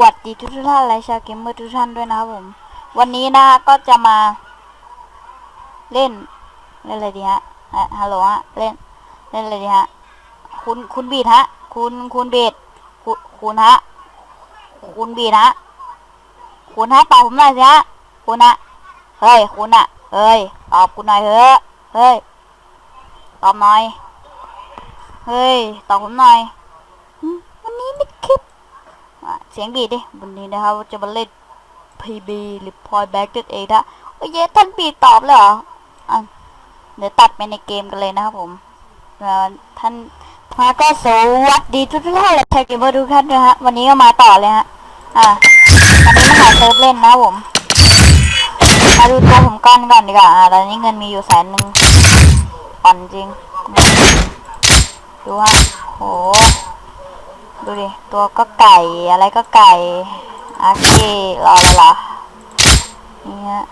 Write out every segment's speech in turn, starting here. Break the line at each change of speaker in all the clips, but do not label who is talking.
วัสดีทุกท่านและชาวเกมเมอร์ทุกท่านด้วยนะครับผม วันนี้นะก็จะมา เล่น เล่นอะไรดีฮะฮัลโหลฮะเล่น เล่นอะไรดีฮะคุณคุณบีทฮะ คุณคุณบีทคุณคุณฮะ คุณบีทฮะคุณฮะตอบผมหน่อยสิฮะคุณฮะเฮ้ยคุณอะเฮ้ยตอบคุณหน่อยเถอะเฮ้ยตอบหน่อยเฮ้ยตอบผมหน่อย สียงดีดิวันนี้นะครับจะมาเล่น PB หรือ Point Back ตัวเองนะโอ้ยท่านปีตอบเลยเหรออะเดี๋ยวตัดไปในเกมกันเลยนะครับผมท่านมาก็สวัสดีทุกท่านเละชาวเกมเมอร์ทุกท่านนะฮะวันนี้ก็มาต่อเลยฮะอะวันนี้มาหาเซิร์ฟเล่นนะผมมาดูตัวผมก้อนก่อนดีกว่าอะตอนนี้เงินมีอยู่แสนหนึ่งอ่อนจริงดูฮะโห ดูดิ ตัวก็ไก่อะไรก็ไก่อาเกรออะไรล่ะนี่ฮะ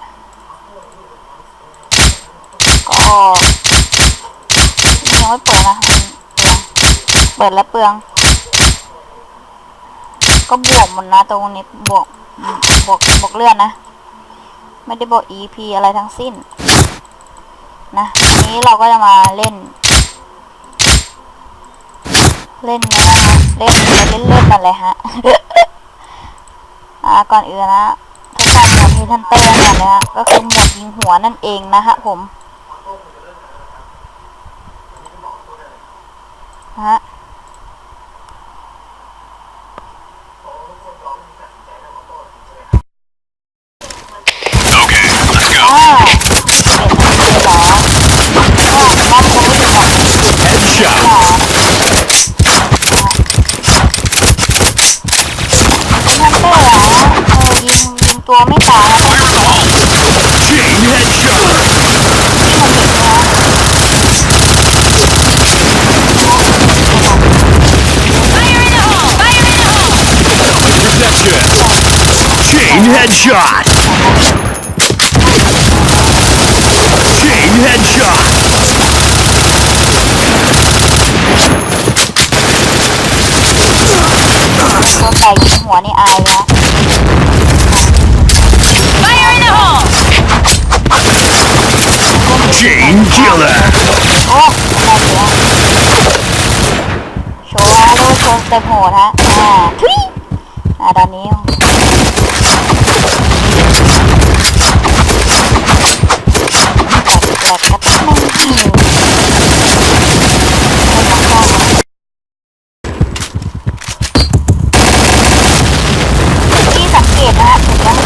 ก็ยังไม่เปิดนะเปิดแล้วเปลือง ก็บวกหมดนะตรงนี้บวกบวกบวกเลื่อนนะ ไม่ได้บวก EP อะไรทั้งสิ้น นะนี้เราก็จะมาเล่น เล่นนะฮะเล่นเล่นเล่นนั่นแลยฮะอ่าก่อนอื่นนะพบกับหมวดเฮทันเตอก่อนนะฮะก็คือหมวดยิงหัวนั่นเองนะฮะผมฮะ
Headshot! Chain Headshot!
Fire in the
hole! Chain Killer!
Oh, โชว์ว่าลูกโจมเต็มโหดฮะอ่าทุยอ่าตอนนี้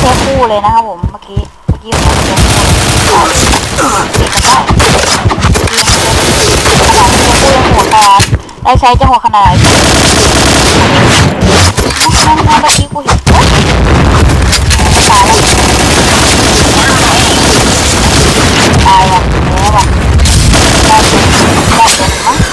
เจอคู่เลยนะครับผมเมื่อกี้เมื่อกี้ผมเจอคู่ปิดกันได้ขนาดเจอคู่ยังหัวแตกได้ใช้จะหัวขนาดนั่นนะเมื่อกี้กูเห็นตายแล้วตายว่ะแย่ว่ะได้เป็นได้เป็นมั้ง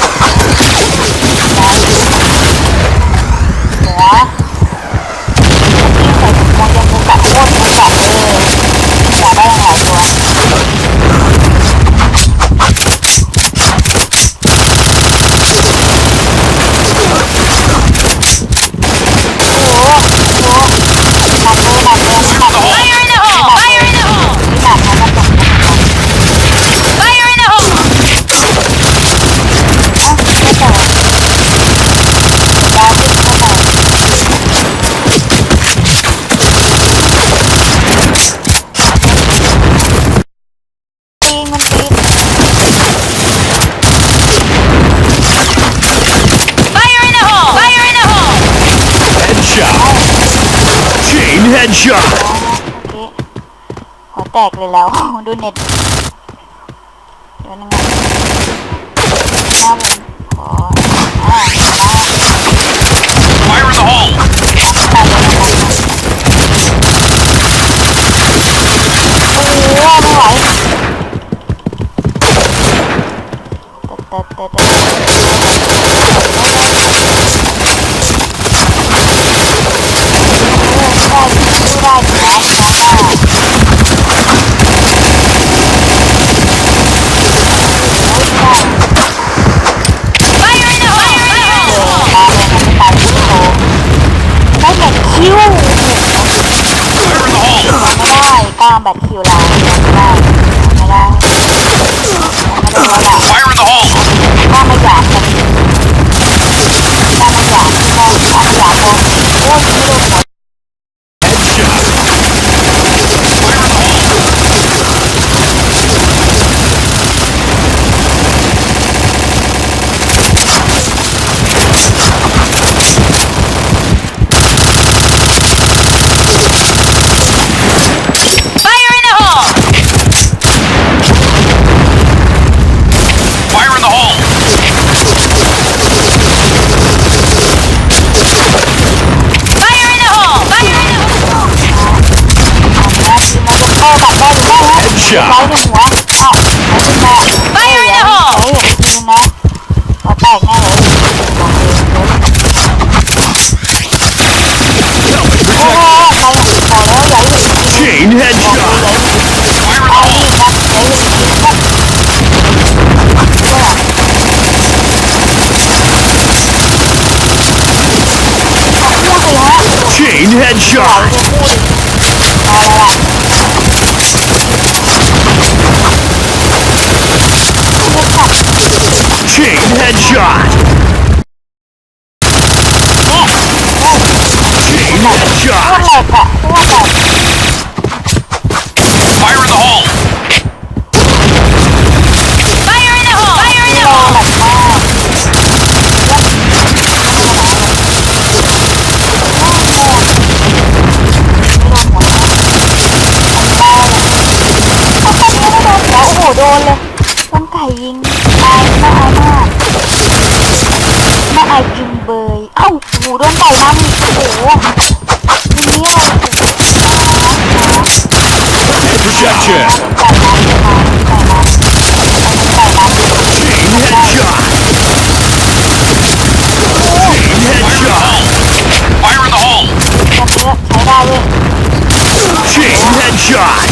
แตกเลยแล้ว ดูเน็ตเดี๋ยวนึงนะหน้าผมขออ่า
แต่
แต่แต่ได้ได้ได้ได้ คิวได้กล้ามบัคิวแล้ว ไม่ฮะ
Headshot
ไล่หนึ่งหัวอ้าวเอาขึ้นมา
Fire in the hole!
เฮ้ยทีนึงนะหัวแตกแน่เลยบอกเลยโอ้โหใครอ่ะบอกแล้วอย่าให้เห็นทีนึง
Chain
บอกเลย
headshot!
อย่าให้เห็น
Fire in the
เอา
hole!
อีกนะอย่าให้เห็นทีนึงครับพูดสิฮะ
Chain
ไหล
headshot!
จะพูดมาแล้วล่ะพูดค่ะ
Chain headshot! Chain
พูด
headshot!
แหลกอะ Ching headshot!
Fire in the hole!
โอ้โหโดนไก่น้ำอีกโอ้โหทีนี้อะไร
Projection!
ไก่น้ำไก่น้ำไก่น้ำไก่น้ำ
Chain headshot! Chain headshot! Fire in the hole!
กันเยอะใช้ได้เว้ย
Chain headshot!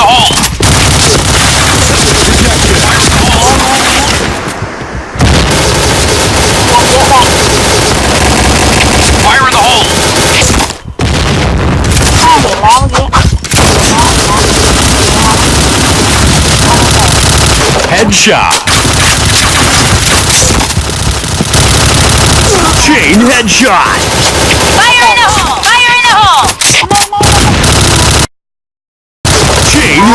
Fire in the hole!
Fire in the hole! Headshot! Chain headshot!
Fire!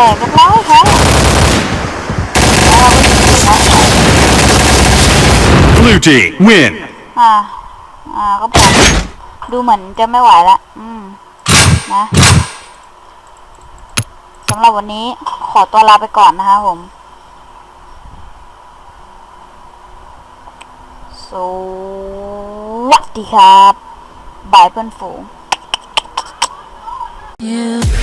หัวแตกกันแล้วค่แล้วเราก็ยินอ่า อ่าก็บอกดูเหมือนจะไม่ไหวละ อืม นะสำหรับวันนี้ขอตัวลาไปก่อนนะคะผม สวัสดีครับ บายเพื่อนฝูง
You